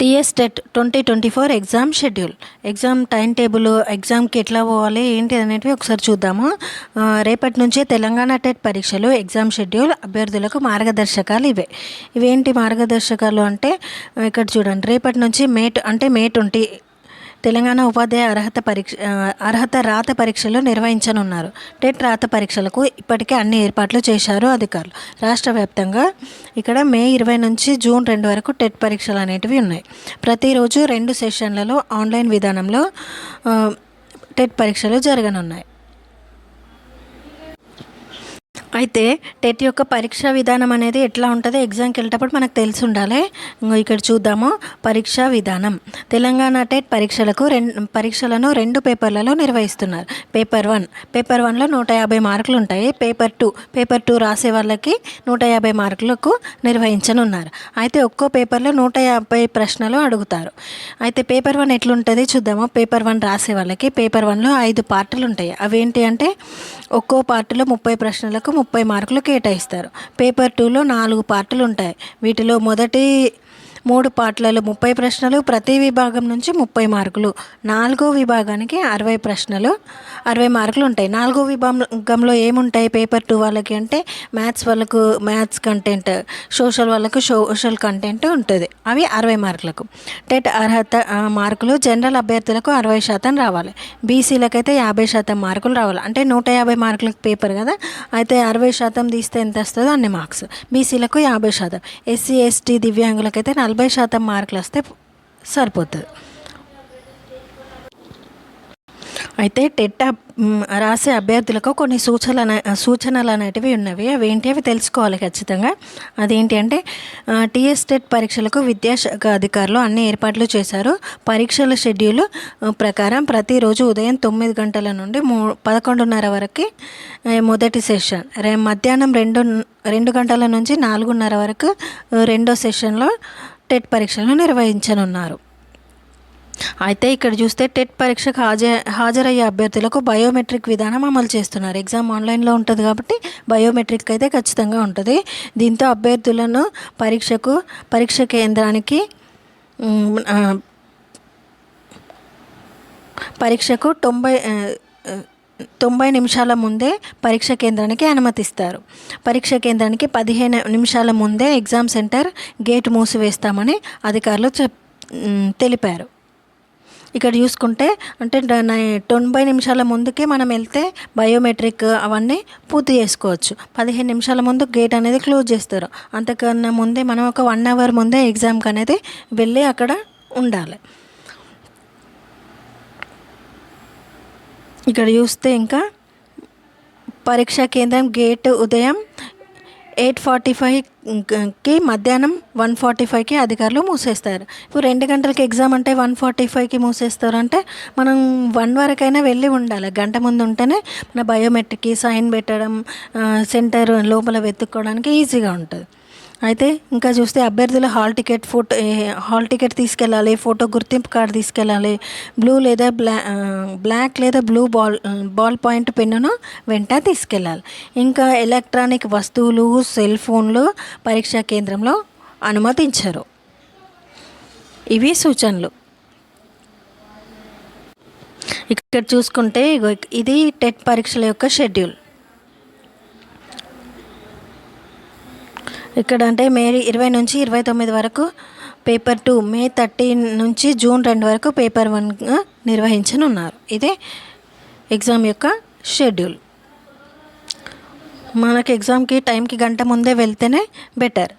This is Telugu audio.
TS TET twenty twenty four exam schedule. Exam time table ఎగ్జామ్కి ఎట్లా పోవాలి ఏంటి అనేటివి ఒకసారి చూద్దాము. రేపటి నుంచే తెలంగాణ టెట్ పరీక్షలు ఎగ్జామ్ షెడ్యూల్ అభ్యర్థులకు మార్గదర్శకాలు ఇవే. ఇవేంటి మార్గదర్శకాలు అంటే ఇక్కడ చూడండి రేపటి నుంచి మే అంటే మే ట్వంటీ తెలంగాణ ఉపాధ్యాయ అర్హత పరీక్ష అర్హత రాత పరీక్షలు నిర్వహించనున్నారు. టెట్ రాత పరీక్షలకు ఇప్పటికే అన్ని ఏర్పాట్లు చేశారు అధికారులు. రాష్ట్ర వ్యాప్తంగా ఇక్కడ మే ఇరవై నుంచి జూన్ రెండు వరకు టెట్ పరీక్షలు అనేటివి ఉన్నాయి. ప్రతిరోజు రెండు సెషన్లలో ఆన్లైన్ విధానంలో టెట్ పరీక్షలు జరగనున్నాయి. అయితే టెట్ యొక్క పరీక్షా విధానం అనేది ఎట్లా ఉంటుంది? ఎగ్జామ్కి వెళ్ళేటప్పుడు మనకు తెలిసి ఉండాలి. ఇక్కడ చూద్దాము. పరీక్షా విధానం. తెలంగాణ టెట్ పరీక్షలకు రెండు పరీక్షలను రెండు పేపర్లలో నిర్వహిస్తున్నారు. Paper one. పేపర్ వన్లో నూట యాభై మార్కులు ఉంటాయి. Paper two. పేపర్ టూ రాసే వాళ్ళకి నూట యాభై మార్కులకు నిర్వహించనున్నారు. అయితే ఒక్కో పేపర్లో నూట యాభై ప్రశ్నలు అడుగుతారు. అయితే పేపర్ వన్ ఎట్లుంటుంది చూద్దాము. పేపర్ వన్ రాసే వాళ్ళకి పేపర్ వన్లో ఐదు పార్టులు ఉంటాయి. అవేంటి అంటే ఒక్కో పార్టులో ముప్పై ప్రశ్నలకు ముప్పై మార్కులు కేటాయిస్తారు. పేపర్ టూలో నాలుగు పార్టులు ఉంటాయి వీటిలో మొదటి మూడు పార్ట్లలో ముప్పై ప్రశ్నలు ప్రతి విభాగం నుంచి ముప్పై మార్కులు. నాలుగో విభాగానికి అరవై ప్రశ్నలు అరవై మార్కులు ఉంటాయి. నాలుగో విభాగంలో ఏముంటాయి పేపర్ టూ వాళ్ళకి అంటే? మ్యాథ్స్ వాళ్ళకు మ్యాథ్స్ కంటెంట్ సోషల్ వాళ్ళకు సోషల్ కంటెంట్ ఉంటుంది. అవి అరవై మార్కులకు. టెట్ అర్హత మార్కులు జనరల్ అభ్యర్థులకు అరవై శాతం రావాలి. బీసీలకైతే యాభై శాతం మార్కులు రావాలి. అంటే నూట యాభై మార్కులకు పేపర్ కదా? అయితే అరవై శాతం తీస్తే ఎంత వస్తుందో అన్ని మార్క్స్. బీసీలకు యాభై శాతం. ఎస్సీ ఎస్టీ దివ్యాంగులకైతే నలభై నలభై శాతం మార్కులు వస్తే సరిపోతుంది. అయితే టెట్ రాసే అభ్యర్థులకు కొన్ని సూచనలు సూచనలు అనేటివి ఉన్నవి. అవి ఏంటి? అవి తెలుసుకోవాలి ఖచ్చితంగా. అదేంటి అంటే టీఎస్ టెట్ పరీక్షలకు విద్యాశాఖ అధికారులు అన్ని ఏర్పాట్లు చేశారు. పరీక్షల షెడ్యూల్ ప్రకారం ప్రతిరోజు ఉదయం తొమ్మిది గంటల నుండి మూ పదకొండున్నర వరకు మొదటి సెషన్. రే మధ్యాహ్నం రెండు రెండు గంటల నుంచి నాలుగున్నర వరకు రెండో సెషన్లో టెట్ పరీక్షలను నిర్వహించనున్నారు. అయితే ఇక్కడ చూస్తే టెట్ పరీక్షకు హాజర హాజరయ్యే అభ్యర్థులకు బయోమెట్రిక్ విధానం అమలు చేస్తున్నారు. ఎగ్జామ్ ఆన్లైన్లో ఉంటుంది కాబట్టి బయోమెట్రిక్ అయితే ఖచ్చితంగా ఉంటుంది. దీంతో అభ్యర్థులను పరీక్షకు పరీక్ష కేంద్రానికి పరీక్షకు తొంభై తొంభై నిమిషాల ముందే పరీక్ష కేంద్రానికి అనుమతిస్తారు. పరీక్ష కేంద్రానికి పదిహేను నిమిషాల ముందే ఎగ్జామ్ సెంటర్ గేట్ మూసివేస్తామని అధికారులు చెప్ తెలిపారు. ఇక్కడ చూసుకుంటే అంటే తొంభై నిమిషాల ముందుకే మనం వెళ్తే బయోమెట్రిక్ అవన్నీ పూర్తి చేసుకోవచ్చు. పదిహేను నిమిషాల ముందు గేట్ అనేది క్లోజ్ చేస్తారు. అంతకన్నా ముందే మనం ఒక వన్ అవర్ ముందే ఎగ్జామ్కి అనేది వెళ్ళి అక్కడ ఉండాలి. ఇక్కడ చూస్తే ఇంకా పరీక్షా కేంద్రం గేట్ ఉదయం ఎయిట్ ఫార్టీ ఫైవ్కి మధ్యాహ్నం వన్ ఫార్టీ ఫైవ్కి అధికారులు మూసేస్తారు. ఇప్పుడు రెండు గంటలకి ఎగ్జామ్ అంటే వన్ ఫార్టీ ఫైవ్కి మూసేస్తారు అంటే మనం వన్ వరకైనా వెళ్ళి ఉండాలి. గంట ముందు ఉంటేనే మన బయోమెట్రిక్కి సైన్ పెట్టడం సెంటర్ లోపల వెతుక్కోవడానికి ఈజీగా ఉంటుంది. అయితే ఇంకా చూస్తే అభ్యర్థులు hall ticket photo hall ticket తీసుకెళ్ళాలి ఫోటో గుర్తింపు కార్డు తీసుకెళ్ళాలి. బ్లూ లేదా బ్లా బ్లాక్ లేదా బ్లూ బాల్ బాల్ పాయింట్ పెన్నును వెంట తీసుకెళ్ళాలి. ఇంకా ఎలక్ట్రానిక్ వస్తువులు సెల్ ఫోన్లు పరీక్షా కేంద్రంలో అనుమతించరు. ఇవి సూచనలు. ఇక్కడ చూసుకుంటే ఇది టెట్ పరీక్షల యొక్క షెడ్యూల్ ఇక్కడ అంటే మే ఇరవై నుంచి ఇరవై తొమ్మిది వరకు పేపర్ టూ మే థర్టీన్ నుంచి జూన్ రెండు వరకు పేపర్ వన్ నిర్వహించనున్నారు. ఇదే ఎగ్జామ్ యొక్క షెడ్యూల్. మనకి ఎగ్జామ్కి టైంకి గంట ముందే వెళ్తేనే బెటర్.